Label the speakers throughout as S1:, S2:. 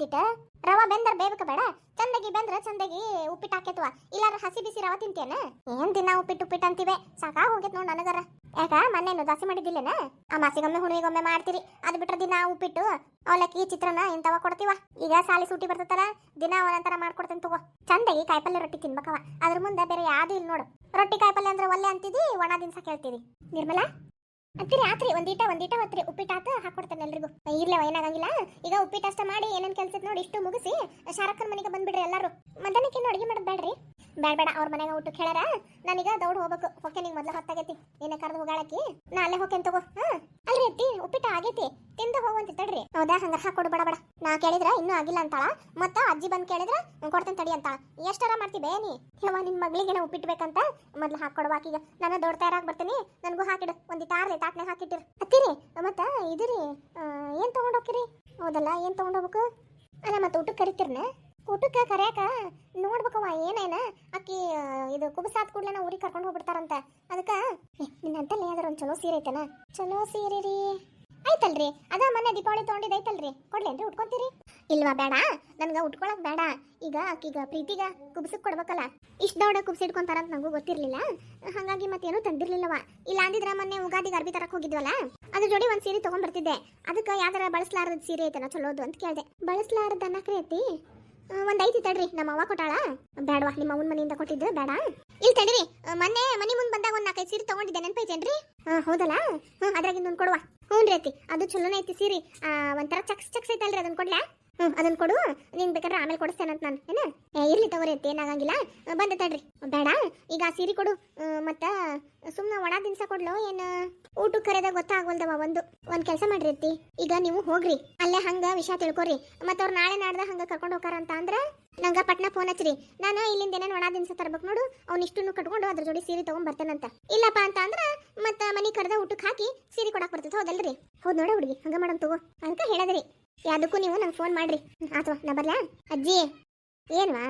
S1: ಒಂದಿಟ ರವಾ ಬೆಂದ್ರ ಬೇಬಕ ಬೇಡ, ಚಂದಗಿ ಬೆಂದ್ರ ಚಂದಗಿ ಉಪ್ಪಿಟ್ಟು ಹಾಕೇತ್ವ ಇಲ್ಲಾರ ಹಸಿ ಬಿಸಿ ರವಾ ತಿಂತೇನ. ಏನ್ ದಿನ ಉಪ್ಪಿಟ್ಟು ಉಪ್ಪಿಟ್ಟು ಅಂತಿವೆ? ಸಾಕಾ ಹೋಗೈತ್ ನೋಡ್ ನನಗರ. ಯಾಕ? ಮೊನ್ನೆನು ದಾಸಿ ಮಾಡಿದ್ದಿಲ್ಲನ? ಆ ಮಾಸಿಗೊಮ್ಮೆ ಹುಣಿಗೊಮ್ಮೆ ಮಾಡ್ತೀರಿ. ಅದ್ ಬಿಟ್ರ ದಿನ ಉಪ್ಪಿಟ್ಟು, ಅವಲಕ್ಕಿ ಚಿತ್ರನ ಇಂತವ ಕೊಡ್ತೀವ. ಈಗ ಸಾಲಿ ಸೂಟಿ ಬರ್ತತಲ್ಲ, ದಿನ ಒಂದೊಂಥರ ಮಾಡ್ಕೊಡ್ತೇನೆ ತಗೋ. ಚಂದಗಿ ಕಾಯಿಪಲ್ಲೆ ರೊಟ್ಟಿ ತಿನ್ಬೇಕವ. ಅದ್ರ ಮುಂದೆ ಬೇರೆ ಯಾವ್ದು ಇಲ್ಲ ನೋಡು. ರೊಟ್ಟಿ ಕಾಯಿಪಲ್ಲೆ ಅಂದ್ರೆ ಒಲ್ಲೆ ಅಂತಿದಿ, ಒಣ ದಿನ್ಸ ಕೇಳ್ತೀವಿ ನಿರ್ಮಲಾ ಅಂತೀರಿ ರಾತ್ರಿ ಒಂದೀಟ ಒಂದೀಟ ಹೊತ್ರಿ. ಉಪ್ಪಿಟ್ಟಾತ ಹಾಕೊಡ್ತೇನೆ ಎಲ್ರಿಗೂ. ಇರ್ಲೇವ ಏನಾಗಂಗಿಲ್ಲ. ಈಗ ಉಪ್ಪಿಟ್ಟು ಅಷ್ಟ ಮಾಡಿ ಏನೇನ್ ಕೆಲ್ಸದ ನೋಡಿ ಇಷ್ಟು ಮುಗಿಸಿ ಶಾರಕ್ಕನ ಮನೆಗೆ ಬಂದ್ಬಿಡ್ರಿ ಎಲ್ಲಾರು. ಮಧ್ಯಾಹ್ನಕ್ಕೆ ಅಡುಗೆ ಮಾಡೋದು ಬೇಡ್ರಿ. ಬೇಡ ಬೇಡ, ಅವ್ರ ಮನೆಗೆ ಊಟಕ್ಕೆ ಹೇಳಾರ. ನಾನೀಗ ದೌಡ್ ಹೋಗ್ಬೇಕು. ಹೊಕ್ಕೆ ನಿಂಗೆ ಮೊದ್ಲ ಹೊತ್ತಾಗೈತಿ. ಏನ ಕರ್ದು ಹೋಗಾಳಕಿ ನಾ ಅಲ್ಲೇ ಹೋಗ್ತೇನೆ ತಗೋ. ಹಾ, ಅಲ್ರಿ ಅತ್ತಿ, ಉಪ್ಪಿಟ್ಟ ಆಗೈತಿ. ತಿಂದು ಹೋಗುವಂತ ತಡ್ರಿ ಹೌದಾ? ಹಂಗಾರ ಹಾಕೊಡು ಬೇಡ ಬೇಡ. ನಾ ಕೇಳಿದ್ರ ಇನ್ನೂ ಆಗಿಲ್ಲ ಅಂತಾಳ. ಮತ್ತ ಅಜ್ಜಿ ಬಂದ್ ಕೇಳಿದ್ರ ಕೊಡ್ತೇನೆ ತಡಿ ಅಂತಾಳ. ಎಷ್ಟಾರ ಮಾಡ್ತಿ ಬೇನಿ ಯವ್ವ, ನಿನ್ ಮಗಳಿಗೆ ಉಪ್ಪಿಟ್ಟು ಬೇಕಂತ ಮೊದ್ಲು ಹಾಕೊಡುವ ಆಕಿಗ ನಾನು ದೊಡ್ಡ ತಯಾರಾಗಿ ಬರ್ತೀನಿ. ನನಗೂ ಹಾಕಿಡು. ಒಂದಿಟ್ಟು ತಾಟ್ನಾಗ ಹಾಕಿಟ್ಟಿರಿ. ಹತ್ತಿರಿ ಮತ್ತ ಇದ್ರಿ ಆ, ಏನು ತಗೊಂಡ್ ಹೋಗ್ತೀರಿ ಹೌದಲ್ಲ ಏನು ತಗೊಂಡ್ ಹೋಗ್ಬೇಕು? ಅಲ್ಲ ಮತ್ತೆ ಊಟಕ್ಕೆ ಕರಿತಿರ್ನ? ಊಟಕ್ಕೆ ಕರೆಯಾಕ ನೋಡ್ಬೇಕವ್ವ ಏನೇನ? ಅಕ್ಕಿ ಇದು ಕುಬಸಾದ ಕೂಡ್ಲೆನ ನಾವು ಊರಿಗೆ ಕರ್ಕೊಂಡು ಹೋಗ್ಬಿಡ್ತಾರಂತ. ಅದಕ್ಕ ನಿನ್ನಂತಲ್ಲಿ ಏನಾದ್ರು ಒಂದು ಚಲೋ ಸೀರೆ ಐತನ? ಚಲೋ ಸೀರೆ ರೀ. ಐತಲ್ರಿ ಅದ ಮೊನ್ನೆ ದೀಪಾವಳಿ ತೊಗೊಂಡಿದ್ದು ಐತಲ್ರಿ ಕೊಡ್ಲೇನ್ರಿ ಉಟ್ಕೊಂತೀರಿ. ಇಲ್ವಾ ಬೇಡ, ನನ್ಗ ಉಟ್ಕೊಳಕ್ ಬೇಡ. ಈಗ ಆಕಿಗ ಪ್ರೀತಿಗ ಕುಬ್ಸಕ್ ಕೊಡ್ಬೇಕಲ್ಲ. ಇಷ್ಟ ದೊಡ್ಡ ಕುಬ್ಸಿ ಇಟ್ಕೊಂತಾರಂತ ನಂಗೂ ಗೊತ್ತಿರ್ಲಿಲ್ಲ. ಹಾಗಾಗಿ ಮತ್ತೇನು ತಂದಿರ್ಲಿಲ್ಲವ. ಇಲ್ಲ ಅಂದಿದ್ರ ಮೊನ್ನೆ ಉಗಾದಿಗೆ ಅರ್ಬಿ ತರಕ್ ಹೋಗಿದ್ವಲ್ಲ, ಅದ್ರ ಜೋಡಿ ಒಂದ್ ಸೀರೆ ತಗೊಂಡ್ಬರ್ತಿದ್ದೆ ಅದಕ್ಕ ಯಾವ್ದಾರ ಬಳಸ್ಲಾರ್ದ ಸೀರೆ ಐತನ ಚಲೋದು ಅಂತ ಕೇಳ್ದೆ. ಬಳಸ್ಲಾರ್ದ ಅನ್ನಕ್ರಿ ಐತಿ ಒಂದ್ ಐತಿ ತಡ್ರಿ, ನಮ್ಮ ಅವ್ವ ಕೊಟ್ಟಾಳ. ಬೇಡವಾ, ನಿಮ್ಮ ಅವನ ಮನೆಯಿಂದ ಕೊಟ್ಟಿದ್ದು, ಬೇಡ. ಇಲ್ಲಿ ತಡ್ರಿ ಮೊನ್ನೆ ಮನೆ ಮುಂದೆ ಬಂದಾಗ ಒಂದು ನಾಲ್ಕೈದು ಸೀರೆ ತಗೊಂಡಿದ್ದೆ ನೆನಪೈತೇನ್ರಿ ಹಾ ಹೌದಲ್ಲ? ಹ್ಮ್ ಅದ್ರಾಗಿಂದ ಒಂದ್ ಕೊಡುವ. ಹ್ಞೂ ರೀ ಐತಿ ಅದು ಚಲೋನೇ ಐತಿ ಸೀರೆ. ಒಂಥರ ಚಕ್ಸ್ ಚಕ್ಸ್ ಐತಲ್ರಿ ಅದನ್ನ ಕೊಡ್ಲಾ? ಹ್ಮ್ ಅದನ್ನ ಕೊಡು. ನೀನ್ ಬೇಕಾದ್ರೆ ಆಮೇಲೆ ಕೊಡಿಸ್ತೇನಂತ ನಾನು. ಏನ? ಇರ್ಲಿ ತಗೋರಿ ಐತಿ ಏನಾಗಂಗಿಲ್ಲ. ಬಂದ ತಡ್ರಿ. ಬೇಡ. ಈಗ ಆ ಸೀರೆ ಕೊಡು. ಮತ್ತು ಸುಮ್ಮನೆ ಒಣ ದಿನಸ ಕೊಡ್ಲೋ, ಏನು? ಊಟಕ್ಕೆ ಕರೆದ ಗೊತ್ತಾಗವಲ್ದವ ಒಂದು. ಒಂದ್ ಕೆಲಸ ಮಾಡ್ರಿ ಅತ್ತಿ. ಈಗ ನೀವು ಹೋಗ್ರಿ. ಅಲ್ಲೇ ಹಂಗ ವಿಷಯ ತಿಳ್ಕೊರಿ. ಮತ್ತ ಅವ್ರು ನಾಳೆ ನಾಡ್ದ ಹಂಗ ಕರ್ಕೊಂಡು ಹೋಗಾರ ಅಂತ ಅಂದ್ರ? ನಂಗ ಪಟ್ನ ಫೋನ್ ಹಚ್ಚಿರಿ. ನಾನು ಇಲ್ಲಿಂದ ಏನೇನು ಒಣ ದಿನಸ ತರ್ಬೇಕು ನೋಡು. ಅವ್ನು ಇಷ್ಟನ್ನು ಕಟ್ಕೊಂಡು ಅದ್ರ ಜೋಡಿ ಸೀರೆ ತಗೊಂಡ್ ಬರ್ತೇನಂತ. ಇಲ್ಲಪ್ಪ ಅಂತ ಅಂದ್ರೆ ಮತ್ತ ಮನಿ ಕರೆದ ಊಟಕ್ಕೆ ಹಾಕಿ ಸೀರೆ ಕೊಡಕ್ ಬರ್ತೈತೆ ಹೌದಲ್ರಿ ಹೌದು ನೋಡ ಹುಡುಗಿ, ಹಂಗೆ ಮಾಡಮ್ ತಗೋ. ಅಂತ ಹೇಳದ್ರಿ. ಯಾವ್ದಕ್ಕೂ ನೀವು ನಂಗೆ ಫೋನ್ ಮಾಡ್ರಿ. ಆತವಾ ನಾ ಬರ್ಲಾ? ಅಜ್ಜಿ. ಏನ್ವಾ?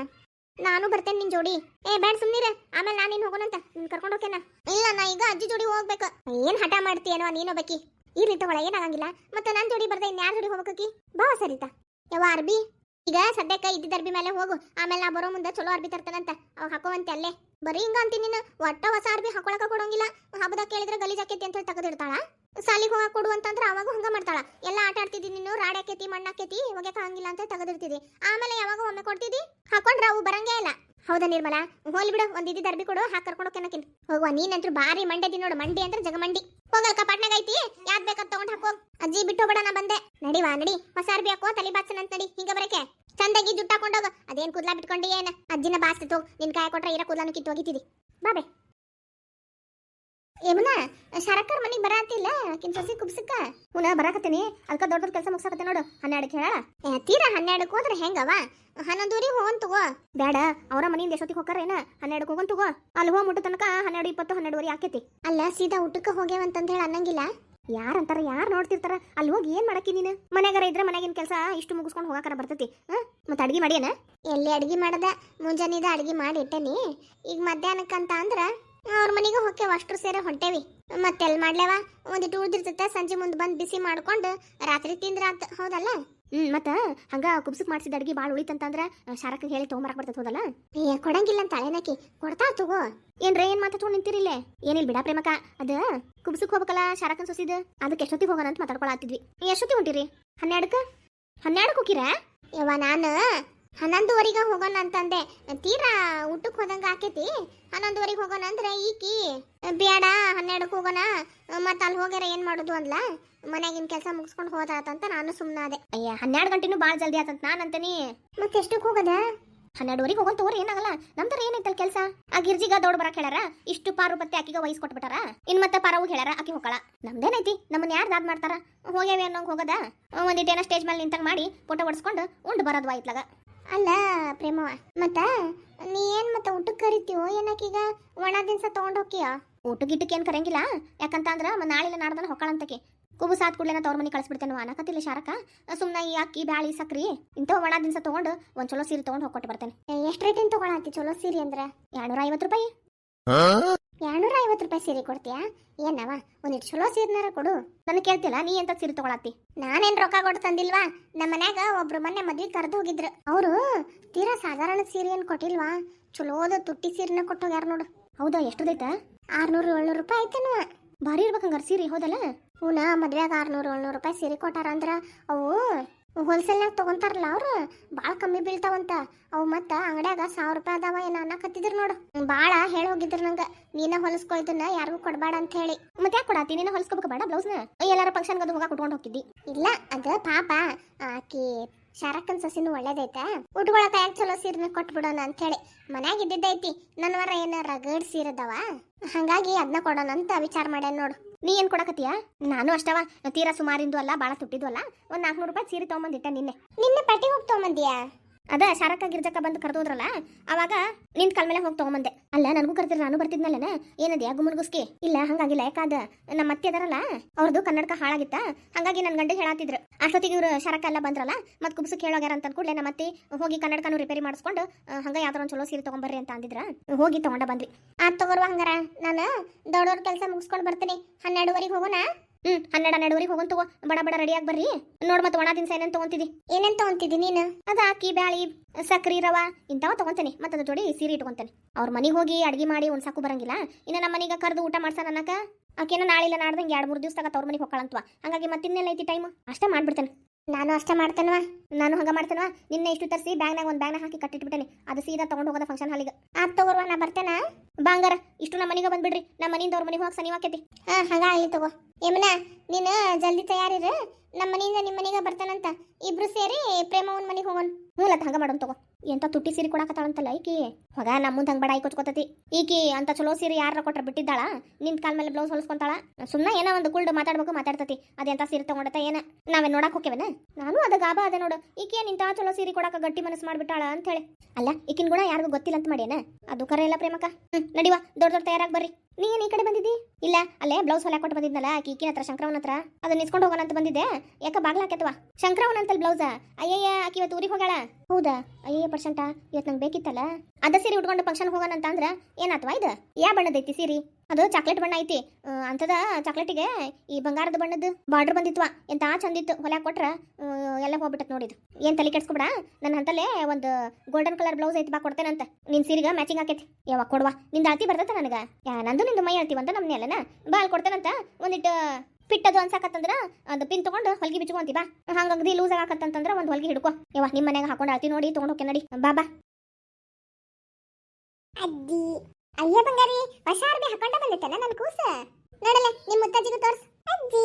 S1: ನಾನು ಬರ್ತೇನೆ ನಿನ್ ಜೋಡಿ. ಏ ಬೇಡ ಸುಮ್ನಿರ. ಆಮೇಲೆ ನಾನು ನೀನು ಹೋಗೋಣಂತ. ನಿನ್ ಕರ್ಕೊಂಡು ಹೋಗ್ತೇನ ಇಲ್ಲ, ನಾ ಈಗ ಅಜ್ಜಿ ಜೋಡಿ ಹೋಗ್ಬೇಕು. ಏನ್ ಹಠ ಮಾಡ್ತೀಯನೋ ನೀನು ಬೇಕಿ ಇರ್ಲಿ ತಗೊಳ ಏನಾಗಂಗಿಲ್ಲ ಮತ್ತೆ ನನ್ನ ಜೋಡಿ ಬರ್ದೆ ಇನ್ಯಾರ ಜೋಡಿ ಹೋಗ್ಬೇಕಿ ಬಾ, ಸರಿತಾ. ಯಾವ ಅರ್ಬಿ. ಈಗ ಸದ್ಯಕ್ಕೆ ಇದ್ದಿದ್ದ ಅರ್ಬಿ ಮೇಲೆ ಹೋಗು. ಆಮೇಲೆ ನಾ ಬರೋ ಮುಂದೆ ಚಲೋ ಅರ್ಬಿ ತರ್ತಾನಂತ. ಅವ್ ಹಾಕೋವಂತೆ ಅಲ್ಲೇ. ಬರೀ ಹಿಂಗ ಅಂತೀನಿ ನೀನು. ಒಟ್ಟ ಹೊಸ ಅರ್ಬಿ ಹಾಕೊಳಕ ಕೊಡೋಂಗಿಲ್ಲ. ಹಬ್ಬದ ಕೇಳಿದ್ರೆ ಗಲೀಜ್ ಆಕೈತಿ ಅಂತ ಹೇಳಿ ತೆಗೆದಿಡ್ತಾಳ. ಸಾಲಿಗೆ ಹೋಗಕ್ ಕೊಡು ಅಂತಂದ್ರೆ ಅವಾಗ ಹಂಗ ಮಾಡ್ತಾಳ. ಎಲ್ಲ ಆಟ ಆಡ್ತಿದ್ದಿ ನೀನು. ಮಣ್ಣ ಮಣ್ಣಾಕೈತಿ ಇವಾಗ ಹಂಗಿಲ್ಲ ಅಂತ ತಗದಿರ್ತಿದಿ ಆಮೇಲೆ ಯಾವಾಗ ಒಮ್ಮೆ ಕೊಡ್ತಿದ್ದಿ ಹಾಕೊಂಡ್ರ ಅವು ಬರಂಗೇ ಇಲ್ಲ. ಹೌದಾ ನಿರ್ಮಲ? ಹೋಲಿ ಬಿಡು, ಒಂದ್ ಇದ್ದಿದ್ದ ಅರ್ಬಿ ಕೊಡು, ಹಾಕಿ ಕರ್ಕೊಂಡು ಹೋಗುವ, ನೀನಂತ್ರ ಬಾರಿ ಮಂಡ್ಯದಿ ನೋಡು. ಮಂಡಿ ಅಂದ್ರೆ ಜಗಮಂಡಿ. ಹೋಗಲ್ಕ ಪಾಟ್ನಾಗ ಐತಿ. ಯಾವ್ದ್ ಬೇಕಾದ್ ತಗೊಂಡ್ ಹಾಕೋ ಅಜ್ಜಿ ಬಿಟ್ಟು ಹೋಗ್ಬೇಡ ನಾ ಬಂದೆ ನಡಿವಾ ನಡಿ. ಹೊಸ ಅರ್ಬಿ ಹಾಕೋ, ತಲಿ ಬಾಚನಂತ ನಡಿ. ಹಿಂಗ ಬರಕೆ ಚಂದಾಗಿ ದುಡ್ಡು ಹಾಕೊಂಡೋಗ ಅದೇನ್ ಕೂದ್ಲಾ ಬಿಟ್ಕೊಂಡಿ ಏನ? ಅಜ್ಜಿನ ಬಾಸ್ತಿತ್ತು ನಿನ್ ಕಾಯ ಕೊಟ್ರೆ ಇರ ಕೂದ್ಲಾನು ಕಿತ್ತು ಹೋಗಿತಿದಿ ಬಾಬೆ ಯಮುನಾ, ಶರಕರ್ ಮನಿಗ್ ಬರಾತಿಲ್ಲ ಕಿನ್ ಸೊಸಿ ಕುಬ್ಸಕ್ಕ? ಹುನ, ಬರಾಕತ್ತೀನಿ. ಅದಕ್ಕ ದೊಡ್ಡ ದೊಡ್ಡ ಕೆಲಸ ಮುಗ್ಸಾಕತ್ತೆ ನೋಡು. ಹನ್ನೆರಡಕ್ಕೆ ಹೇಳ ತೀರಾ ಹನ್ನೆರಡಕ್ಕೆ ಹೋದ್ರೆ ಹೆಂಗವ ಹನ್ನೊಂದುವರೆಗೆ ಹೋಗನ್ ತಗೋ. ಬೇಡ ಅವರ ಮನೆಯಿಂದ ಎಷ್ಟೊತ್ತಿಗೆ ಹೋಗಾರ ಏನ? ಹನ್ನೆರಡಕ್ಕೆ ಹೋಗನ್ ತಗೋ. ಅಲ್ಲಿ ಹೋಗಿ ಮುಟ್ಟ ತನಕ ಹನ್ನೆರಡು ಇಪ್ಪತ್ತು, ಹನ್ನೆರಡುವರೆ ಆಕೈತಿ. ಅಲ್ಲ, ಸೀದಾ ಊಟಕ್ಕೆ ಹೋಗ್ಯಾವಂತಂದ ಹೇಳಿ ಅನ್ನಂಗಿಲ್ಲ. ಯಾರಂತಾರ, ಯಾರು ನೋಡ್ತಿರ್ತಾರ? ಅಲ್ಲಿ ಹೋಗಿ ಏನ್ ಮಾಡಕ್ಕಿ ನೀನು? ಮನೆಗಾರ ಇದ್ರೆ ಮನೆಗಿನ ಕೆಲಸ ಇಷ್ಟು ಮುಗಿಸ್ಕೊಂಡು ಹೋಗಾಕರ ಬರ್ತೈತಿ ಮತ್ತೆ ಅಡಿಗೆ ಮಾಡ್ಯಾನ ಎಲ್ಲಿ ಅಡಿಗೆ ಮಾಡದ? ಮುಂಜಾನಿದ ಅಡಿಗೆ ಮಾಡಿ ಇಟ್ಟೇನಿ ಈಗ ಮಧ್ಯಾಹ್ನಕ್ಕಂತ ಅಂದ್ರ ಅವ್ರ ಮನೆಗೆ ಹೋಗ್ತೇವ ಅಷ್ಟ್ರು ಸೇರೆ ಹೊಂಟೇವಿ. ಮತ್ತೆಲ್ ಮಾಡ್ಲೇವ? ಒಂದಿಟ್ಟು ಉಳಿದಿರ್ತೈತೆ ಸಂಜೆ ಮುಂದೆ ಬಂದು ಬಿಸಿ ಮಾಡ್ಕೊಂಡು ರಾತ್ರಿ ತಿಂದ್ರ ಹೌದಲ್ಲ? ಹ್ಮ್ ಮತ್ತ ಹಂಗ ಕುಬ್ಸಕ್ ಮಾಡಿಸಿದ ಅಡಿಗೆ ಭಾಳ ಉಳಿತಂತಂದ್ರ ಶಾರಕ್ ಹೇಳಿ ತೊಗೊಂಬರಕ್ ಬರ್ತೈತೆ ಹೋದಲ್ಲ? ಏ ಕೊಡಂಗಿಲ್ಲ ಅಂತ ಅಳೆನಕಿ ಕೊಡ್ತಾ ತಗೋ. ಏನ್ರ ಏನ್ ಮಾತಾಡ್ಕೊಂಡು ನಿಂತಿರಿಲ್ಲೇ ಏನಿಲ್ಲ ಬಿಡ ಪ್ರೇಮಕ ಅದ ಕುಬ್ಸಕ್ ಹೋಗ್ಬೇಕಲ್ಲ ಶಾರಕನ್ ಸೊಸಿದ? ಅದಕ್ಕೆ ಎಷ್ಟೊತ್ತಿಗೆ ಹೋಗೋಣ ಅಂತ ಮಾತಾಡ್ಕೊಳತ್ತಿದ್ವಿ ಎಷ್ಟೊತ್ತಿಗೆ ಹೊಂಟಿರಿ? ಹನ್ನೆರಡಕ್ಕ ಹನ್ನೆರಡಕ್ಕೆ ಹೋಗಿರ? ಯವ್ವ ನಾನು ಹನ್ನೊಂದುವರೆಗೆ ಹೋಗೋಣ ಅಂತಂದೆ. ತೀರಾ ಊಟಕ್ಕೆ ಹೋದಂಗೆ ಆಕೈತಿ. ಹನ್ನೊಂದುವರೆಗೆ ಹೋಗೋಣ ಅಂದ್ರೆ ಈಕಿ ಬೇಡ ಹನ್ನೆರಡಕ್ಕೆ ಹೋಗೋಣ. ಮತ್ತೆ ಅಲ್ಲಿ ಹೋಗ್ಯಾರ ಏನು ಮಾಡೋದು ಅಂದ್ಲ. ಮನ್ಯಾಗಿನ ಕೆಲಸ ಮುಗಿಸ್ಕೊಂಡು ಹೋದಾತಂತ ನಾನು ಸುಮ್ಮನಾದೆ ಅಯ್ಯ ಹನ್ನೆರಡು ಗಂಟೆನು ಭಾಳ ಜಲ್ದಿ ಆತಂತ ನಾನು ಅಂತೀನಿ. ಮತ್ತೆ ಎಷ್ಟಕ್ಕೆ ಹೋಗದ? ಹನ್ನೆರಡುವರೆಗೆ ಹೋಗೋಣ ತೋರಿ ಏನಾಗಲ್ಲ. ನಮ್ತರ ಏನೈತಲ್ ಕೆಲಸ? ಆ ಗಿರ್ಜಿಗ ದೌಡ್ ಬರಕ್ ಹೇಳಾರ ಇಷ್ಟು ಪಾರು ಪತ್ತೆ ಆಕಿಗೆ ವಯಸ್ ಕೊಟ್ಬಿಟಾರ ಇನ್ ಮತ್ತೆ ಪಾರವು ಹೇಳಾರ ಆಕಿ ಹೋಗಲ್ಲ ನಮ್ದೇನೈತಿ? ನಮ್ಮನ್ನ ಯಾರು ದಾದ್ ಮಾಡ್ತಾರ? ಹೋಗ್ಯಾವೆ ಅನ್ನೋಂಗ್ ಹೋಗದ? ಒಂದಿಟ್ಟೇನ ಸ್ಟೇಜ್ ಮೇಲೆ ನಿಂತಂಗ್ ಮಾಡಿ ಫೋಟೋ ಹೊಡ್ಸ್ಕೊಂಡು ಉಂಡು ಬರೋದು ಆಯ್ತ್ಲಾಗ ಅಲ್ಲ ಪ್ರೇಮವ ಮತ್ತ ನೀ ಏನ್ ಮತ್ತ ಊಟಕ್ಕೆ ಕರಿತೀವೋ ಏನಕ್ಕೀಗ ಒಣ ದಿನಸ ತಗೊಂಡ್ ಹೋಕಿಯ ಊಟ ಇಟ್ಟಕ್ಕೆ ಏನ್ ಕರಂಗಿಲ್ಲ ಯಾಕಂತ ಅಂದ್ರ ನಾಳೆ ನಾಳಿಲ್ಲ ನಾಡ್ದನ ಹೊಕ್ಕಳಂತಕ್ಕೆ. ಕುಬು ಸಾತ್ ಕೂಡ್ಲೇನ ತವ್ರ ಮನೆ ಕಳಿಸ್ಬಿಡ್ತೇನೆ ಅನ್ನಕತ್ತಿಲ್ಲ ಶಾರಕ ಸುಮ್ನ ಈ ಅಕ್ಕಿ ಬ್ಯಾಳಿ ಸಕ್ರಿ ಇಂಥ ಒಣ ದಿನಸ ತಗೊಂಡು ಒಂದ್ ಚಲೋ ಸೀರೆ ತಗೊಂಡು ಹೊಕ್ಕೊಟ್ಟು ಬರ್ತೇನೆ. ಎಷ್ಟು ರೇಟಿನ ತಗೊಳತಿ ಚಲೋ ಸೀರೆ ಅಂದ್ರೆ? ಎರಡ್ನೂರ ಐವತ್ತು ರೂಪಾಯಿ ಎರಡ್ನೂರ ಐವತ್ತು ರೂಪಾಯಿ ಸೀರೆ ಕೊಡ್ತೀಯಾ? ಏನವ ಒಂದಿಟ್ಟು ಚಲೋ ಸೀರೆನಾರ ಕೊಡು. ನನಗೆ ಕೇಳ್ತಿಲ್ಲ, ನೀ ಎಂತ ಸೀರೆ ತಗೊಳತ್ತಿ? ನಾನೇನ್ ರೊಕ್ಕ ಕೊಟ್ಟು ತಂದಿಲ್ವಾ? ನಮ್ಮ ಮನ್ಯಾಗ ಒಬ್ರು ಮೊನ್ನೆ ಮದ್ವೆ ಕರೆದು ಹೋಗಿದ್ರು. ಅವರು ತೀರಾ ಸಾಧಾರಣ ಸೀರೆ ಏನ್ ಕೊಟ್ಟಿಲ್ವಾ? ಚಲೋದ ತುಟ್ಟಿ ಸೀರೆನ ಕೊಟ್ಟು ಹೋಗ್ಯಾರ ನೋಡು. ಹೌದಾ, ಎಷ್ಟದೈತ? ಆರ್ನೂರು, ಏಳ್ನೂರು ರೂಪಾಯಿ ಐತೇನು ಭಾರಿ ಇರ್ಬೇಕಂಗಾರ ಸೀರೆ, ಹೌದಲ್ಲ? ಹೂನಾ ಮದ್ವೆಗ ಆರ್ನೂರು, ಏಳ್ನೂರು ರೂಪಾಯಿ ಸೀರೆ ಕೊಟ್ಟಾರ ಅಂದ್ರ ಅವು ಹೋಲ್ಸೇಲ್ನಾಗ ತಗೊಂತಾರಲ್ಲ ಅವ್ರು? ಭಾಳ ಕಮ್ಮಿ ಬೀಳ್ತಾವಂತ. ಅವು ಮತ್ತ ಅಂಗಡ್ಯಾಗ ಸಾವಿರ ರೂಪಾಯಿ ಅದಾವ ಏನ ಅನ್ನಕತ್ತಿದ್ರು ನೋಡು. ಭಾಳ ಹೇಳಿ ಹೋಗಿದ್ರು ನಂಗೆ. ನೀನ ಹೊಲಿಸ್ಕೊ ಯಾರಿಗೂ ಕೊಡಬೇಡ ಅಂತ ಹೇಳಿ. ಮತ್ತೆ ಯಾಕೆ ಕೊಡಾತಿ? ನೀನ ಹೊಲಿಸ್ಕೋಬೇಕು ಬೇಡ ಬ್ಲೌಸ್ನ? ಎಲ್ಲಾರ ಫಂಕ್ಷನ್ಗೆ ಅದು ಹೋಗ ಉಟ್ಕೊಂಡು ಹೋಗಿದ್ದಿ ಇಲ್ಲ, ಅದ ಪಾಪ ಆಕಿ ಶಾರಕ್ಕನ್ ಸಸಿನೂ ಒಳ್ಳೇದೈತೆ. ಉಟ್ಕೊಳಕ ಯಾಕೆ ಚಲೋ ಸೀರೆನ ಕೊಟ್ಬಿಡೋಣ ಅಂತ ಹೇಳಿ ಮನ್ಯಾಗ ಇದ್ದಿದ್ದೈತಿ. ನನ್ನವರ ಏನ ರಗಡ್ ಅದಾವ? ಹಂಗಾಗಿ ಅದನ್ನ ಕೊಡೋಣ ಅಂತ ವಿಚಾರ ಮಾಡ್ಯಾನ ನೋಡು. ನೀ ಏನ್ ಕೊಡಕತ್ತೀಯ? ನಾನು ಅಷ್ಟವ, ತೀರಾ ಸುಮಾರಿಂದು ಅಲ್ಲ ಭಾಳ ತುಟ್ಟಿದ್ದು ಅಲ್ಲ, ಒಂದ್ ರೂಪಾಯಿ ಸೀರೆ ತಗೊಂಬಂದಿಟ್ಟ ನಿನ್ನೆ. ನಿನ್ನೆ ಪಟ್ಟಿ ಹೋಗಿ ತಗೊಂಬಂದಿಯಾ? ಅದ ಶಾರಕ್ಕ ಗಿರ್ಜಕ್ಕ ಬಂದು ಕರೆದೋದ್ರಲ್ಲ ಅವಾಗ ನಿನ್ ಕಲ್ ಮೇಲೆ ಹೋಗಿ ತಗೊಂಬಂದೆ. ಅಲ್ಲ ನನಗೂ ಕರೆದಿರ ನಾನು ಬರ್ತಿದ್ನಲ್ಲನ? ಏನದ್ಯಾ ಗುಮುರ್ಗುಸ್ಕಿ ಇಲ್ಲ ಹಂಗಾಗಿಲ್ಲ ಯಾಕಾದ? ನಮ್ಮ ಅತ್ತೆ ಅದಾರಲ್ಲ ಅವ್ರದ್ದು ಕನ್ನಡಕ ಹಾಳಾಗಿತ್ತ. ಹಂಗಾಗಿ ನನ್ನ ಗಂಡ ಹೇಳಾತಿದ್ರು. ಅಷ್ಟೊತ್ತಿಗೆ ಇವ್ರು ಶಾರಕ್ಕ ಎಲ್ಲ ಬಂದ್ರಲ್ಲ ಮತ್ತೆ ಕುಬ್ಸಕ್ಕೆ ಹೇಳೋಗ್ಯಾರ ಅಂತ ಕೂಡಲೇ ನಮ್ಮ ಅತ್ತೆ ಹೋಗಿ ಕನ್ನಡಕನು ರಿಪೇರಿ ಮಾಡಿಸ್ಕೊಂಡು ಆ, ಹಂಗ ಯಾವ್ದಾರ ಒಂದು ಚಲೋ ಸೀರೆ ತಗೊಂಬರ್ರಿ ಅಂತ ಅಂದಿದ್ರ ಹೋಗಿ ತಗೊಂಡ ಬಂದ್ವಿ. ಆತ್ ತಗೋರ್ವ ಹಂಗಾರ ನಾನು ದೊಡ್ಡವ್ರ ಕೆಲಸ ಮುಗಿಸ್ಕೊಂಡು ಬರ್ತೀನಿ. ಹನ್ನೆರಡುವರೆಗೆ ಹೋಗೋಣ? ಹ್ಮ್ ಹನ್ನೆರಡು ಹನ್ನೆರಡುವರೆಗೆ ಹೋಗೋಣ ತಗೋ. ಬಡ ಬಡ ರೆಡಿಯಾಗಿ ಬರ್ರಿ. ನೋಡ್ ಮತ್ತೆ ಒಣ ದಿನಸ ಏನೇನ್ ತಗೊಂತಿದಿ? ಏನೇನ್ ತಗೊಂತಿದಿ ನೀನು? ಅದ ಅಕ್ಕಿ ಬ್ಯಾಳಿ ಸಕ್ರಿ ರವ ಇಂಥವ ತಗೊಂತೇನೆ. ಮತ್ತೆ ಅದ್ರ ಜೋಡಿ ಸೀರೆ ಇಟ್ಕೊಂತೇನೆ. ಅವ್ರ ಮನೆಗೆ ಹೋಗಿ ಅಡ್ಗೆ ಮಾಡಿ ಒಂದ್ ಸಾಕು ಬರಂಗಿಲ್ಲ. ಇನ್ನು ನಮ್ಮ ಮನೆಗೆ ಕರೆದು ಊಟ ಮಾಡ್ಸಾನ ಅನ್ನಕ? ಆಕೆನ ನಾಳಿಲ್ಲ ನಾಡ್ದಂಗೆ ಎರಡು ಮೂರು ದಿವಸ ತಗ ಅವ್ರ ಮನೆಗೆ ಹಾಗಾಗಿ ಹಂಗಾಗಿ ಮತ್ತಿನ್ನೆಲ್ಲ ಐತಿ ಟೈಮ್ ಅಷ್ಟೇ ಮಾಡ್ಬಿಡ್ತೇನೆ. ನಾನು ಅಷ್ಟೇ ಮಾಡ್ತೇನವ ನಾನು ಹಂಗ ಮಾಡ್ತೇನವ ನಿನ್ನ ಇಷ್ಟು ತರಿಸಿ ಬ್ಯಾಗ್ನಾಗ ಒಂದು ಬ್ಯಾಗ್ನಾಗ ಹಾಕಿ ಕಟ್ಟಿಟ್ಬಿಟ್ಟೇನೆ. ಅದು ಸೀದಾ ತಗೊಂಡು ಹೋಗೋದ ಫಂಕ್ಷನ್ ಹಾಲಿಗೆ ಆ ತಗೋರ್ವ ನಾ ಬರ್ತೇನ? ಬಾಂಗಾರ ಇಷ್ಟು ನಮ್ಮ ಮನೆಗೆ ಬಂದ್ಬಿಡ್ರಿ. ನಮ್ಮ ಮನೆಯಿಂದ ಅವ್ರ ಮನೆಗೆ ಹೋಗಿ ಸನಿವಾಕೈತಿ ಹಾ ಹಂಗ ಅಲ್ಲಿ ತಗೋ. ಯಮುನ ನೀನು ಜಲ್ದಿ ತಯಾರಿರ. ನಮ್ಮ ಮನೆಯಿಂದ ನಿಮ್ಮ ಮನೆಗೆ ಬರ್ತಾನಂತ. ಇಬ್ರು ಸೇರಿ ಪ್ರೇಮವನ್ ಮನೆಗೆ ಹೋಗೋಣ. ಹ್ಞೂ ಲತ್ ಹಂಗ ಮಾಡೋಣ ತಗೋ. ಎಂತ ತುಟ್ಟಿ ಸೀರೆ ಕೊಡಾಕತ್ತಾಳಂತಲ್ಲ ಈಕಿ? ಹೊಗ ನಮ್ಮ ಮುಂದೆ ಹಂಗೆ ಬಡಾಯಿ ಕೊಚ್ಕೋತತಿ. ಈಕಿ ಅಂತ ಚಲೋ ಸೀರೆ ಯಾರ ಕೊಟ್ರ ಬಿಟ್ಟಿದ್ದಾಳ? ನಿನ್ ಕಾಲ ಮೇಲೆ ಬ್ಲೌಸ್ ಹೊಲಿಸ್ಕೊಂತಾಳ? ಸುಮ್ಮನೆ ಏನೋ ಒಂದು ಕುಲ್ಡ್ ಮಾತಾಡ್ಬೇಕು, ಮಾತಾಡ್ತತಿ. ಅದೆಂತ ಸೀರೆ ತಗೊಂಡತ ಏನ? ನಾವೇ ನೋಡಕ್ ಹೋಗ್ಯವೇನ ನಾನು ಅದ ಗಾಬಾ ಅದ ನೋಡು. ಈಕೆ ನಿಂತ ಚಲೋ ಸೀರೆ ಕೊಡಕ ಗಟ್ಟಿ ಮನಸ್ಸು ಮಾಡ್ಬಿಟ್ಟಾಳ ಅಂತ ಹೇಳಿ. ಅಲ್ಲ, ಈಕಿನ ಗುಣ ಯಾರಿಗೂ ಗೊತ್ತಿಲ್ಲ ಅಂತ ಮಾಡೇನ ಅದು ಕರೆ ಇಲ್ಲ ಪ್ರೇಮಕ ಹ್ಮ್, ನಡಿವಾ, ದೊಡ್ಡ ದೊಡ್ಡ ತಯಾರಾಗಿ ಬರ್ರಿ. ನೀ ಏನ್ ಈ ಕಡೆ ಬಂದಿದ್ದಿ? ಇಲ್ಲ, ಅಲ್ಲೇ ಬ್ಲೌಸ್ ಹೊಲ ಕೊಟ್ಟು ಬಂದಿದ್ನಲ್ಲ, ಆಕಿ ಹತ್ರ ಶಂಕರವನ ಹತ್ರ. ಅದನ್ನ ಇಸ್ಕೊಂಡು ಹೋಗೋಣ ಅಂತ ಬಂದಿದ್ದೆ. ಯಾಕ ಬಾಗ್ಲ ಹಾಕ್ಯತವ ಶಂಕರವನ ಅಂತಲ್ ಬ್ಲೌಸ ಅಯ್ಯಯ್ಯ, ಆಕಿ ಇವತ್ತು ಊರಿಗೆ ಹೋಗಾಳ ಹೌದಾ? ಅಯ್ಯಯ್ಯ ಪರ್ಸೆಂಟ ಇವತ್ತು ನಂಗೆ ಬೇಕಿತ್ತಲ್ಲ? ಅದ ಸೀರೆ ಉಟ್ಕೊಂಡು ಫಂಕ್ಷನ್ ಹೋಗೋಣ ಅಂತ ಅಂದ್ರೆ ಏನಾತ್ವಾ ಇದು? ಯಾ ಬಣ್ಣದೈತಿ ಸೀರೆ? ಅದು ಚಾಕ್ಲೇಟ್ ಬಣ್ಣ ಐತಿ. ಅಂಥದ ಚಾಕ್ಲೇಟಿಗೆ ಈ ಬಂಗಾರದ ಬಣ್ಣದ ಬಾರ್ಡರ್ ಬಂದಿತ್ವ. ಎಂತ ಚಂದಿತ್ತು. ಹೊಲ ಕೊಟ್ರ ಎಲ್ಲ ಹೋಗ್ಬಿಟ್ಟತ್ ನೋಡಿದ್ ಏನ್ ತಲೆ ಕೆಡ್ಸ್ಕೊಬಿಡ. ನನ್ನ ಹಂತಲ್ಲೇ ಒಂದು ಗೋಲ್ಡನ್ ಕಲರ್ ಬ್ಲೌಸ್ ಐತಿ, ಬಾ ಕೊಡ್ತೇನಂತ. ನಿನ್ ಸೀರೆಗೆ ಮ್ಯಾಚಿಂಗ್ ಆಕೈತಿ ಯಾವಾಗ ಕೊಡ್ವಾ. ನಿಂದ ಆತಿ ಬರ್ತೈತೆ ನನಗ. ಯಾ, ನಂದು ನಿಂದು ಮೈ ಅಳ್ತೀವಂತ ನಮ್ನೆ ಅಲ್ಲನ? ಬಾ ಅಲ್ಲಿ ಕೊಡ್ತೇನಂತ. ಒಂದಿಟ್ಟು ಪಿಟ್ಟದು ಅನ್ಸಾಕತ್ತಂದ್ರ, ಅದು ಪಿನ್ ತಗೊಂಡು ಹೊಲ್ಗಿ ಬಿಚ್ಕೊಂತಿ, ಬಾ. ಹಂಗಾಗಿ ಲೂಸ್ ಆಗಾಕತ್ತಂತಂದ್ರ ಒಂದು ಹೊಲ್ಗಿ ಹಿಡ್ಕೊ. ಯವ್ವ ನಿಮ್ಮ ಮನೆಗೆ ಹಾಕೊಂಡು ಅಳತಿ ನೋಡಿ, ತೊಗೊಂಡು ಹೋಗಿ ನಡಿ. ಬಾ ಬಾ. ಅಜ್ಜಿ ಅಯ್ಯ ಬಂಗಾರಿ, ಹೊಸ ಅರ್ಬಿ ಹಾಕೊಂಡ ಬಂದಿತ್ತಲ್ಲ ನನ್ನ ಕೂಸ? ನೋಡಲ್ಲ ನಿಮ್ಮ ಮುತ್ತಜ್ಜಿಗೂ ತೋರ್ಸ್. ಅಜ್ಜಿ,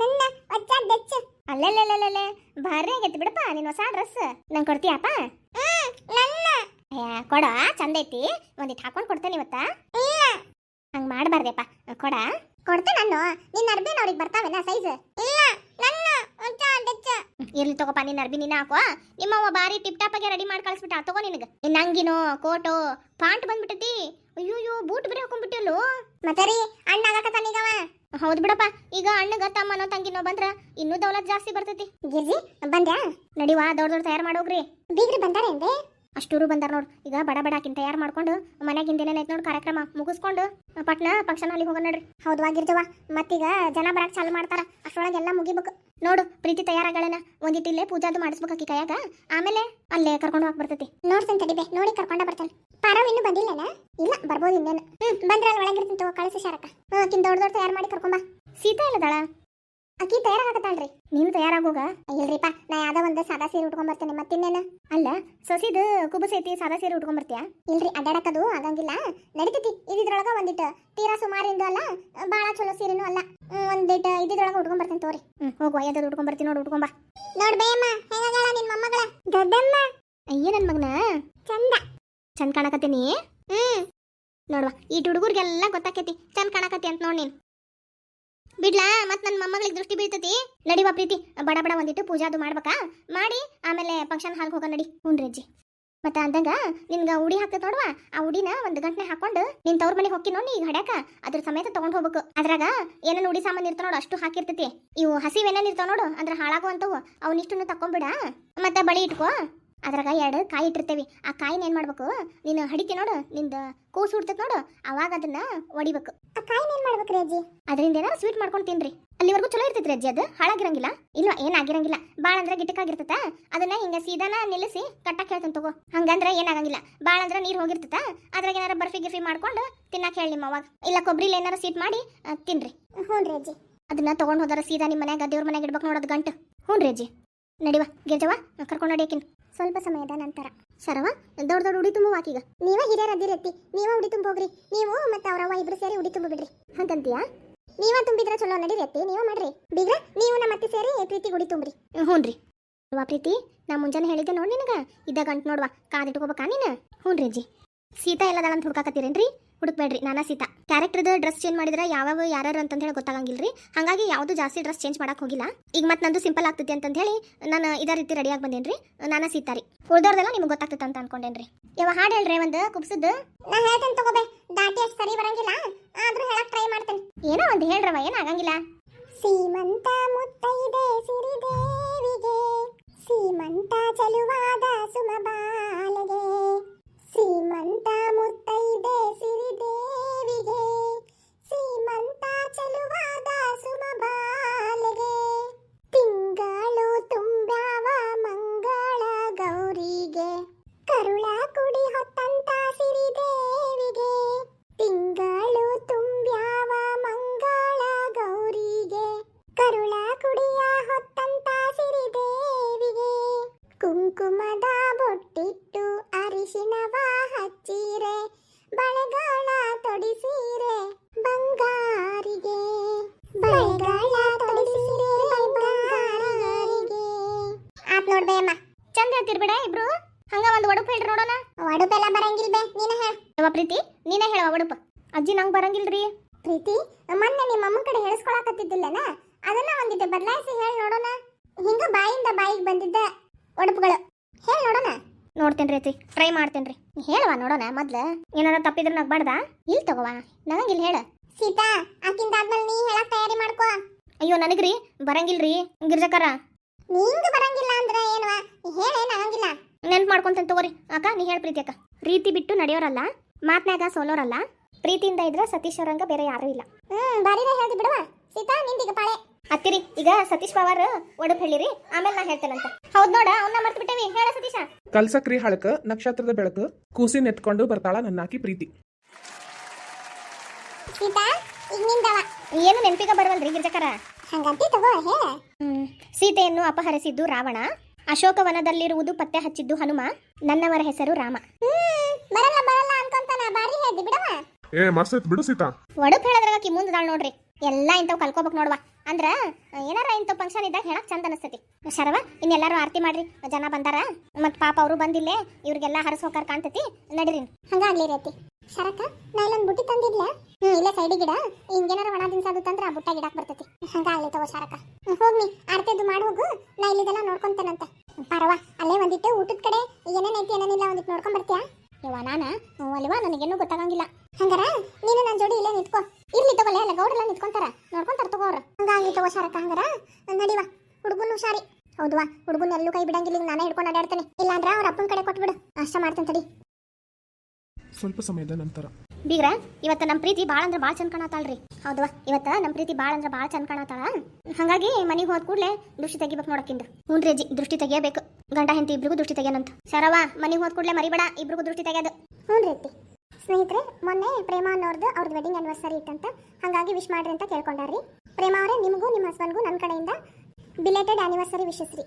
S1: ನನ್ನ ಅಜ್ಜ ಬೆಚ್ಚ ಅಲ್ಲಲ್ಲಲ್ಲಲ್ಲ ಭಾರಿ ಆಗೈತಿ ಬಿಡಪ್ಪ ನಿನ್ನ ಹೊಸ ಡ್ರೆಸ್. ನಂಗೆ ಕೊಡ್ತೀಯಪ್ಪ? ನನ್ನ. ಕೊಡ, ಚಂದ ಐತಿ. ಒಂದಿಟ್ಟು ಹಾಕೊಂಡು ಕೊಡ್ತೇನೆ ಇವತ್ತ. ಇಲ್ಲ. ಹಂಗ್ ಮಾಡಬಾರ್ದಪ್ಪ. ಕೊಡ. ಕೊಡ್ತೆ ನಾನು ನಿನ್ನ ಅರ್ಬಿನ ಅವ್ರಿಗೆ ಬರ್ತಾವೇನ ಸೈಜ್? ಇಲ್ಲ, ನನ್ನ ಬೆಚ್ಚ ಇರ್ಲಿ ತಗೋಪ್ಪ ನಿನ್ನ ಅರ್ಬಿ ನೀನ ಹಾಕೋ. ನಿಮ್ಮವ್ವ ಬಾರಿ ಟಿಪ್ ಟಾಪ್ ಆಗಿ ರೆಡಿ ಮಾಡಿ ಕಳಿಸ್ಬಿಟ್ಟ ತಗೋ ನಿನಗೆ. ನಿನ್ನಂಗಿನೋ ಕೋಟೋ ಪಾಂಟ್ ಬಂದ್ಬಿಟ್ಟತಿ ಅಯ್ಯೋ ಬೂಟ್ ಬೇರೆ ಹಾಕೊಂಡ್ಬಿಟ್ಟಲ್ಲು? ಮತ್ತೆ ರೀ ಅಣ್ಣ ಆಗಕತ್ತಾನೀಗವ ಹೌದು ಬಿಡಪ್ಪ, ಈಗ ಅಣ್ಣಗ ತಮ್ಮನೋ ತಂಗಿನೋ ಬಂದ್ರ ಇನ್ನೂ ದೌಲತ್ ಜಾಸ್ತಿ ಬರ್ತೈತಿ. ಗಿರ್ಜಿ, ಬಂದ್ಯಾ? ನಡಿವಾ ದೊಡ್ಡ ದೊಡ್ಡ ತಯಾರು ಮಾಡೋಗ್ರಿ. ಬೀಗ್ರಿ ಬಂದಾರೇನ್ರಿ? ಅಷ್ಟೂರು ಬಂದಾರ ನೋಡು. ಈಗ ಬಡ ಬಡಾಕಿನ್ ತಯಾರು ಮಾಡ್ಕೊಂಡು ಮನ್ಯಾಗಿಂದ ಏನೇನೈತೆ ನೋಡಿ ಕಾರ್ಯಕ್ರಮ ಮುಗಿಸ್ಕೊಂಡು ಪಟ್ನ ಫಂಕ್ಷನ್ ಅಲ್ಲಿ ಹೋಗೋಣ ನೋಡ್ರಿ. ಹೌದು ಆಗಿರ್ಜವ ಮತ್ತೀಗ ಜನ ಬರಕ್ ಚಾಲು ಮಾಡ್ತಾರ. ಅಷ್ಟೊಳಗೆ ಎಲ್ಲ ಮುಗಿಬೇಕು. ನೋಡು ಪ್ರೀತಿ ತಯಾರಾಗಳನ್ನ ಒಂದಿಟ್ಟು ಇಲ್ಲೇ ಪೂಜಾದು ಮಾಡಿಸ್ಬೇಕು ಆಕಿ ಕೈಯಾಗ. ಆಮೇಲೆ ಅಲ್ಲೇ ಕರ್ಕೊಂಡು ಹೋಗಿ ಬರ್ತೈತಿ. ನೋಡ್ತೇನೆ ತಡಿಬೇ ನೋಡಿ ಕರ್ಕೊಂಡ ಬರ್ತಾನೆ. ಪಾರವ್ ಇನ್ನೂ ಬಂದಿಲ್ಲನ? ಇಲ್ಲ, ಬರ್ಬೋದು ಇನ್ನೇನು. ಹ್ಮ್, ಬಂದ್ರೆ ಅಲ್ಲಿ ಒಳಗಿರ್ತೀನಿ ತಗೋ, ಕಳಿಸಿ ಶಾರಕ್ಕ. ಹ್ಮ್ ದೊಡ್ಡ ದೊಡ್ಡ ತಯಾರು ಮಾಡಿ ಕರ್ಕೊಂಬ ಸೀತಾ ಇಲ್ಲದಾಳ ಆಕಿ ತಯಾರಾಗತ್ತಾಳ್ರಿ ನೀನು ತಯಾರಾಗೋಗ? ಇಲ್ರಿಪ್ಪ ನಾ ಯಾವ್ದೋ ಒಂದು ಸಾದಾ ಸೀರೆ ಉಟ್ಕೊಂಡ್ ಬರ್ತೇನೆ ಮತ್ತಿನ್ನೇನು? ಅಲ್ಲ ಸೊಸಿದು ಕುಬುಸ್ ಐತಿ ಸಾದಾ ಸೀರೆ ಉಟ್ಕೊಂಡ್ ಬರ್ತೀಯಾ? ಇಲ್ರಿ ಅಡ್ಡಾಡಕದು ಆಗಂಗಿಲ್ಲ. ನಡಿತೈತಿ ಇದ್ರೊಳಗ ಒಂದಿಟ್ಟು. ತೀರಾ ಸುಮಾರಿಂದು ಅಲ್ಲ ಬಾಳ ಚಲೋ ಸೀರೆನೂ ಅಲ್ಲ. ಒಂದಿಟ್ಟ ಇದ್ರೊಳಗ ಉಟ್ಕೊಂಡ್ ಬರ್ತೇನೆ ತೋರಿ. ಹ್ಮ್ ಹೋಗುವ ಯಾವ್ದಾದ್ರು ಉಟ್ಕೊಂಡ್ ಬರ್ತೀನಿ ನೋಡಿ ಉಟ್ಕೊಂಬ ನೋಡ್ ಬೇಮ್ಮ ಹೆಂಗಾಗಳ ನಿನ್ ಮೊಮ್ಮಗಳ? ಗದ್ದಮ್ಮ. ಅಯ್ಯ ನನ್ ಮಗನ. ಚಂದ. ಚಂದ ಕಾಣಕತ್ತೀನಿ? ಹ್ಮ್. ನೋಡ್ವಾ ಈ ಹುಡುಗರಿಗೆಲ್ಲ ಗೊತ್ತಾಕೈತಿ ಚಂದ್ ಕಾಣಕತ್ತಿ ಅಂತ ನೋಡ್ ನೀನ್. ಬಿಡ್ಲಾ, ಮತ್ತೆ ನನ್ನ ಮೊಮ್ಮಗಳಿಗೆ ದೃಷ್ಟಿ ಬೀಳ್ತತಿ. ನಡಿವ ಪ್ರೀತಿ, ಬಡ ಬಡ ಒಂದಿಟ್ಟು ಪೂಜಾ ಅದು ಮಾಡ್ಬೇಕಾ. ಮಾಡಿ, ಆಮೇಲೆ ಫಂಕ್ಷನ್ ಹಾಲ್ಗೆ ಹೋಗ ನಡಿ. ಹ್ಞೂ ಅಜ್ಜಿ ಮತ್ತೆ ಅಂದಂಗ, ನಿನ್ಗ ಉಡಿ ಹಾಕ್ತ ನೋಡುವ? ಆ ಉಡಿನ ಒಂದು ಗಂಟೆ ಹಾಕೊಂಡು ನಿನ್ ತವ್ರ ಮನೆಗೆ ಹೋಗಿ ನೋಡಿ ಈಗ ಹಡ್ಯಾಕ. ಅದ್ರ ಸಮೇತ ತಗೊಂಡ್ ಹೋಗ್ಬೇಕು. ಅದ್ರಾಗ ಏನೇನು ಉಡಿ ಸಾಮಾನು ಇರ್ತಾವ ನೋಡು ಅಷ್ಟು ಹಾಕಿರ್ತೈತಿ. ಇವು ಹಸಿವೇನೇನು ನೋಡು, ಅಂದ್ರೆ ಹಾಳಾಗುವಂತವು ಅವನಿಷ್ಟನ್ನು ತಕೊಂಬಿಡ ಮತ್ತೆ ಬಳಿ ಇಟ್ಕೋ. ಅದ್ರಾಗ ಎರಡು ಕಾಯಿ ಇಟ್ಟಿರ್ತೇವಿ. ಆ ಕಾಯಿನ ಏನ್ ಮಾಡ್ಬೇಕು? ನೀನು ಹಡಿತಿ ನೋಡು ನಿಂದ ಕೂಸು ಹುಡ್ತೈತ್ ನೋಡು ಅವಾಗ ಅದನ್ನ ಒಡಿಬೇಕು. ಆ ಕಾಯಿನ ಏನ್ ಮಾಡ್ಬೇಕ್ರಿ ಅಜ್ಜಿ? ಅದರಿಂದ ಏನಾರ ಸ್ವೀಟ್ ಮಾಡ್ಕೊಂಡು ತಿನ್ರಿ. ಅಲ್ಲಿವರೆಗೂ ಚಲೋ ಇರ್ತೈತ್ರಿ ಅಜ್ಜಿ ಅದು? ಹಾಳಾಗಿರಂಗಿಲ್ಲ? ಇಲ್ಲ ಏನಾಗಿರಂಗಿಲ್ಲ ಬಾಳ ಅಂದ್ರೆ ಗಿಟಕಾಗಿರ್ತತ? ಅದನ್ನ ಹಿಂಗ ಸೀದಾನ ನಿಲ್ಲಿಸಿ ಕಟ್ಟಕ್ಕೆ ಹೇಳ್ತಾನೆ ತಗೋ. ಹಂಗಂದ್ರ ಏನಾಗಂಗಿಲ್ಲ ಬಾಳ ಅಂದ್ರ ನೀರು ಹೋಗಿರ್ತತ? ಅದ್ರಾಗ ಏನಾರ ಬರ್ಫಿ ಗಿರ್ಫಿ ಮಾಡ್ಕೊಂಡು ತಿನ್ನಾಕ ಹೇಳಿ ನಿಮ್ಮ ಅವಾಗ ಇಲ್ಲ ಕೊಬ್ಬರಿಲಿ ಏನಾರ ಸ್ವೀಟ್ ಮಾಡಿ ತಿನ್ರಿ. ಹ್ಞೂ ಅಜ್ಜಿ. ಅದನ್ನ ತಗೊಂಡು ಹೋದಾರ ಸೀದಾ ನಿಮ್ಮ ಮನ್ಯಾಗ ದೇವ್ರ ಮನ್ಯಾಗ ಇಡ್ಬೇಕು ನೋಡೋದು ಗಂಟು. ಹ್ಞೂ ರೀ ಅಜ್ಜಿ. ನಡಿವ ಗಿರ್ಜವ ಕರ್ಕೊಂಡು ನಡಿಯಕಿನ್ ಸ್ವಲ್ಪ ಸಮಯದ ನಂತರ. ಶರವ, ದೊಡ್ಡ ದೊಡ್ಡ ಉಡಿ ತುಂಬ ಆಕೀಗ ನೀವ ಹಿರಿಯರ ನೀವೇ ಉಡಿ ತುಂಬ ಹೋಗ್ರಿ ನೀವು ಮತ್ತೆ ಅವರವ್ವ ಇಬ್ರು ಸೇರಿ ಉಡಿ ತುಂಬ ಬಿಡ್ರಿ ಅಂತಂತೀಯಾ ನೀವ ತುಂಬಿದ್ರೆ ಚಲೋ ನಡೀರತ್ತಿ ನೀವೇ ಮಾಡ್ರಿ. ಬೀಗ್ರ, ನೀವು ನಮ್ಮ ಅತ್ತೆ ಸೇರಿ ಪ್ರೀತಿ ಉಡಿ ತುಂಬ್ರಿ. ಹ್ಞೂ ರೀ ಪ್ರೀತಿ, ನಾ ಮುಂಜಾನೆ ಹೇಳಿದ್ದೆ ನೋಡಿ ನಿನಗ. ಇದ್ದ ಗಂಟು ನೋಡ್ವಾ ಕಾದಿಟ್ಕೋಬೇಕಾ ನೀನು? ಹ್ಞೂ ಅಜ್ಜಿ. ಸೀತಾ ಎಲ್ಲದಾಳ ಅಂತ ಹುಡ್ಕಾಕತ್ತೀರೇನ್ರಿ? ಹುಡುಕ್ಬೇಡ್ರಿ ನಾನಾ ಸೀತಾ. ಕ್ಯಾರೆಕ್ಟರ್ದ ಡ್ರೆಸ್ ಚೇಂಜ್ ಮಾಡಿದ್ರೆ ಯಾವ್ಯಾವ ಯಾರು ಅಂತ ಹೇಳಿ ಗೊತ್ತಾಗಂಗಿಲ್ರಿ. ಹಾಗಾಗಿ ಯಾವುದು ಜಾಸ್ತಿ ಡ್ರೆಸ್ ಚೇಂಜ್ ಮಾಡಕ್ ಹೋಗಿಲ್ಲ. ಈಗ ಮತ್ತೆ ನಂದು ಸಿಂಪಲ್ ಆಗ್ತೈತಿ ಅಂತ ಹೇಳಿ ನಾನು ಇದೇ ರೀತಿ ರೆಡಿಯಾಗಿ ಬಂದೇನ್ರಿ. ನಾನಾ ಸೀತಾ ರೀ. ಉಳ್ದವ್ರದೆಲ್ಲ ನಿಮ್ಗೆ ಗೊತ್ತಾಗ್ತೈತೆ ಅಂತ ಅನ್ಕೊಂಡೇನ್ರಿ. ಯಾವ ಹಾಡು ಹೇಳ್ರಿ ಒಂದು ಕುಬ್ಸದ್ದು ನಾ ಹೇಳ್ತೇನೆ ತಗೋಬೇ ದಾಟಿ ಅಷ್ಟು ಸರಿ ಬರಂಗಿಲ್ಲ. ಆದ್ರೂ ಹೇಳಕ್ ಟ್ರೈ ಮಾಡ್ತೇನೆ. ಏನೋ ಒಂದು ಹೇಳ್ರವ ಏನಾಗಂಗಿಲ್ಲ ಸೀಮಂತ ಮುತ್ತೈದೆ ಸಿರಿದೇವಿಗೆ ಸೀಮಂತ ಚಲುವಾದ ಸುಮಬಾಲಗೆ ಸೀಮಂತ ಮುತ್ತೈದೆ ಒಂದು ಒಡಪು ಎಲ್ಲ ನೋಡೋಣ ಬರಂಗಿಲ್ ಬೇ ನೀನ ಹೇಳ. ಯವ್ವ ಪ್ರೀತಿ ನೀನೇ ಹೇಳವ ಒಡಪು. ಅಜ್ಜಿ ನಂಗೆ ಬರಂಗಿಲ್ರಿ. ಪ್ರೀತಿ ಮೊನ್ನೆ ನಿಮ್ಮ ಅಮ್ಮನ ಕಡೆ ಹೇಳಿಸ್ಕೊಳಕತ್ತಿದ್ದಿಲ್ಲನ? ಅದನ್ನ ಒಂದಿಟ್ಟು ಬದಲಾಯಿಸಿ ಹೇಳಿ ನೋಡೋಣ. ಹಿಂಗ ಬಾಯಿಂದ ಬಾಯಿಗೆ ಬಂದಿದ್ದ ಒಡಪುಗಳು. ಹೇಳಿ ನೋಡೋಣ. ನೋಡ್ತೇನ್ರಿ ಅತ್ತಿ ಟ್ರೈ ಮಾಡ್ತೇನ್ರಿ ಹೇಳವ ನೋಡೋಣ ಮೊದ್ಲ. ಏನಾರ ತಪ್ಪಿದ್ರೆ ನಗ್ಬಾರ್ದ? ಇಲ್ಲಿ ತಗೋವ ನನಗಿಲ್ಲ ಹೇಳ. ಸೀತಾ ಆಕಿಂದಾದ್ಮೇಲೆ ನೀ ಹೇಳಕ್ ತಯಾರಿ ಮಾಡ್ಕೋ. ಅಯ್ಯೋ ನನಗ್ರಿ ಬರಂಗಿಲ್ರಿ ಗಿರ್ಜಕರ. ನಿಂಗ ಬರಂಗಿಲ್ಲ ಅಂದ್ರೆ ಏನವ ಹೇಳೇನ ಆಗಂಗಿಲ್ಲ ನೆನ್ಪು ಮಾಡ್ಕೊಂತೇನೆ ತಗೋರಿ. ಅಕ್ಕ ನೀ ಹೇಳ ಪ್ರೀತಿ ಅಕ್ಕ. ಪ್ರೀತಿ ಬಿಟ್ಟು ನಡೆಯೋರಲ್ಲ ಮಾತ್ನಾಗ ಸೋಲೋರಲ್ಲ ಪ್ರೀತಿಯಿಂದ ಇದ್ರೆ ಸತೀಶ್ ಅವರಂಗ ಬೇರೆ ಯಾರು ಇಲ್ಲ. ಹ್ಮ್ ಬಾರಿನೇ ಹೇಳ್ದಿ ಬಿಡುವ. ಸೀತಾ ನಿಂದೀಗ ಪಾಳೆ. ಅತ್ತಿರಿ ಈಗ ಸತೀಶ್ ಪವಾರ್ ಒಡಪ್ ಹೇಳಿರಿ ಆಮೇಲೆ ನಾ ಹೇಳ್ತೇನಂತ. ಹೌದ್ ನೋಡ ಅವನ್ನ ಮರ್ತು ಬಿಟ್ಟೇವಿ. ಹೇಳ ಸತೀಶ.
S2: ಕಲ್ಸಕ್ರಿ ಹಳಕ ನಕ್ಷತ್ರದ ಬೆಳಕು ಕೂಸಿ ಎತ್ಕೊಂಡು ಬರ್ತಾಳ ನನ್ನಾಕಿ ಪ್ರೀತಿ.
S1: ಸೀತಾ ಈಗ ನಿಂದವ. ಏನು ನೆನಪಿಗೆ ಬರವಲ್ರಿ ಗಿರ್ಜಕರ? ಹಂಗಂತಿ ತಗೋ ಹೇ. ಹ್ಮ್ ಸೀತೆಯನ್ನು ಅಪಹರಿಸಿದ್ದು ರಾವಣ. ಅಶೋಕವನದಲ್ಲಿರುವುದು ಪತ್ತೆ ಹಚ್ಚಿದ್ದು ಹನುಮ ನನ್ನವರ ಹೆಸರು ರಾಮ. ಬರಲ್ಲ ಬರಲ್ಲ ಅನ್ಕೊಂತಾನ ಬಾರಿ ಹೇಳ್ದಿ ಬಿಡವ
S3: ಏ ಮಸ್ತ್ ಬಿಡು ಸೀತಾ.
S1: ಒಡಕ್ ಹೇಳದ್ರಾಗ ಕಿ ಮುಂದದಾಳ್ ನೋಡ್ರಿ. ಎಲ್ಲ ಇಂಥವ್ ಕಲ್ಕೋಬೇಕು ನೋಡ್ವಾ. ಅಂದ್ರ ಏನಾರ ಇಂಥ ಫಂಕ್ಷನ್ ಇದ್ದಾಗ ಹೇಳಕ್ ಚಂದ ಅನಸ್ತತಿ. ಶರವ ಇನ್ನೆಲ್ಲಾರು ಆರತಿ ಮಾಡ್ರಿ ಜನ ಬಂದಾರ. ಮತ್ ಪಾಪ ಅವರು ಬಂದಿಲ್ಲೇ ಇವ್ರಿಗೆಲ್ಲ ಹರಸೋಕಾರ ಕಾಣ್ತತಿ. ನಡೀರಿ. ಹಂಗಾಗ್ಲಿ ರೀತಿ ಶರಕ ನಾ ಇಲ್ಲೊಂದು ಬುಟ್ಟಿ ತಂದಿದ್ಲ ಹ್ಮ್ ಇಲ್ಲ ಸೈಡಿ ಗಿಡ ಹಿಂಗೇನಾರ ಒಣ ದಿನ ಆ ಬುಟ್ಟ ಗಿಡಕ್ ಬರ್ತತಿ. ಹಂಗಾಗ್ಲಿ ತಗೋ ಹ್ಮ್, ಹೋಗ್ನಿ ಆರತಿದ್ದು ಮಾಡಿ ಹೋಗು. ನಾ ಇಲ್ಲಿದೆಲ್ಲ ನೋಡ್ಕೊಂತೇನಂತ. ಪರವಾ ಅಲ್ಲೇ ಒಂದಿಟ್ಟು ಊಟದ ಕಡೆ ಏನೇನೈತಿ ಏನೇನಿಲ್ಲ ಒಂದಿಟ್ಟು ನೋಡ್ಕೊಂಡ್ ಬರ್ತೀಯಾ? ಇವ ನಾನ? ಅಲ್ವಾ? ನನಗೇನು ಗೊತ್ತಾಗಂಗಿಲ್ಲ. ಹಂಗಾರ ನೀನು ನನ್ನ ಜೋಡಿ ಇಲ್ಲೇ ನಿತ್ಕೋ. ಇರ್ಲಿ ತಗೋಲೆ ಅಲ್ಲ ಗೌಡ್ರೆಲ್ಲ ನಿಂತ್ಕೊಂತಾರ. ನೋಡ್ಕೊಂತಾರ ತಗೋರ ಹಂಗಾಗಿ ತಗೋ ಶಾರಕ ಹಂಗಾರ. ನಡಿವ. ಹುಡುಗನು ಹುಷಾರಿ ಹೌದ್ವಾ? ಹುಡುಗನ ಎಲ್ಲೂ ಕೈ ಬಿಡಂಗಿಲ್ಲ ನಾನೇ ಹಿಡ್ಕೊಂಡು ಅಡ್ಡಾಡ್ತೇನೆ ಇಲ್ಲಾಂದ್ರ ಅವ್ರ ಅಪ್ಪನ ಕಡೆ ಕೊಟ್ಬಿಡು. ಅಷ್ಟ ಮಾಡ್ತೇನೆ ತಡಿ.
S2: ಸ್ವಲ್ಪ ಸಮಯದ ನಂತರ.
S1: ಬೀಗ್ರ ಇವತ್ತ ನಮ್ಮ ಪ್ರೀತಿ ಭಾಳ ಅಂದ್ರೆ ಭಾಳ ಚಂದ ಕಾಣತಾಳ್ರಿ ಹೌದವಾ ಇವತ್ತ ನಮ್ಮ ಪ್ರೀತಿ ಭಾಳ ಅಂದ್ರೆ ಭಾಳ ಚಂದ ಕಾಣತಾಳ ಹಾಗಾಗಿ ಮನೆಗೆ ಹೋದ ಕೂಡಲೇ ದೃಷ್ಟಿ ತೆಗಿಬೇಕು ನೋಡಕ್ಕಿಂದ. ಹ್ಞೂ ಅಜ್ಜಿ ದೃಷ್ಟಿ ತೆಗಿಯಬೇಕು. ಗಂಡ ಹೆಂಡತಿ ಇಬ್ರಿಗೂ ದೃಷ್ಟಿ ತೆಗಿಯನಂತ. ಸರವ ಮನೆಗೆ ಹೋದ ಕೂಡಲೇ ಮರಿಬೇಡ ಇಬ್ರಿಗೂ ದೃಷ್ಟಿ ತೆಗಿಯೋದು. ಹ್ಞೂ ಅತ್ತಿ ಸ್ನೇಹಿತರೆ ಮೊನ್ನೆ ಪ್ರೇಮ ಅನ್ನೋರ್ದು ಅವ್ರದ್ದು ವೆಡ್ಡಿಂಗ್ ಆನಿವರ್ಸರಿ ಇತ್ತಂತ ಹಾಗಾಗಿ ವಿಶ್ ಮಾಡ್ರಿ ಅಂತ ಕೇಳ್ಕೊಂಡಾರ್ರಿ. ಪ್ರೇಮ ಅವರೇ ನಿಮಗೂ ನಿಮ್ಮ ಹಸ್ಬೆಂಡ್ಗೂ ನನ್ನ ಕಡೆಯಿಂದ ಬಿಲೇಟೆಡ್ ಆನಿವರ್ಸರಿ ವಿಶಸ್ ರೀ.